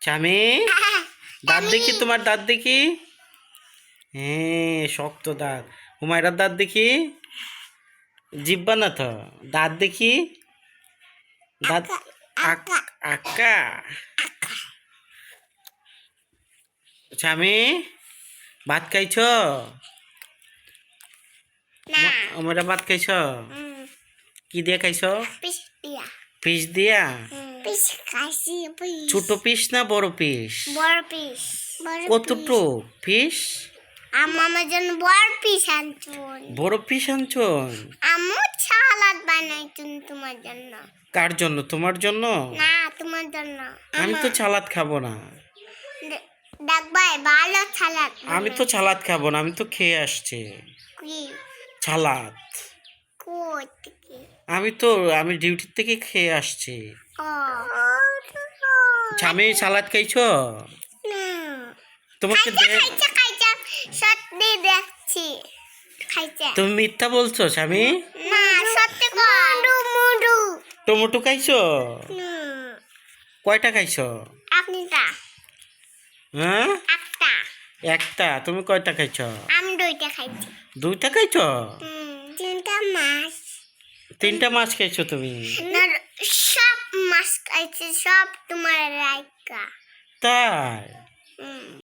চামি? দাঁত দেখি তোমার দাঁত দেখি। হ্যাঁ শক্ত দাঁত। হুমায়রার দাঁত দেখি। জিব্বা না তো? দাঁত দেখি। দাঁত আক- চামি ভাত খাইছ? আমরা ভাত খাইছ? কি দিয়ে খাইছ? পিস দিয়া। পিস খাইছি পিস ছোট পিস না বড় পিস বড় পিস বড় কতটুক পিস আমার জন্য বড় পিস আনছুন বড় পিস আনছন আমু সালাদ বানাইছুন তোমার জন্য। কার জন্য? তোমার জন্য? না তোমার জন্য। আমি তো ছালাদ খাব না। দেখবাই ভালো সালাদ আমি তো ছালাদ খাব না আমি তো খেয়ে আসছি। কি? ছালাদ আমি তো আমি ডিউটি থেকে খেয়ে আসছি। আমি সালাদ খাইছ? তোমাকে সত্যি দেখছি। তুমি মিথ্যা বলছো স্বামী? না সত্যি টমেটো খাইছো? কয়টা খাইছো? হ্যাঁ? একটা। একটা। তুমি কয়টা খাইছো? আমি দুইটা খাইছি। দুইটা খাইছো? তিনটা মাছ। তিনটা মাছ খাইছো তুমি? না খাইছি সব তোমার রাইকা। তাই?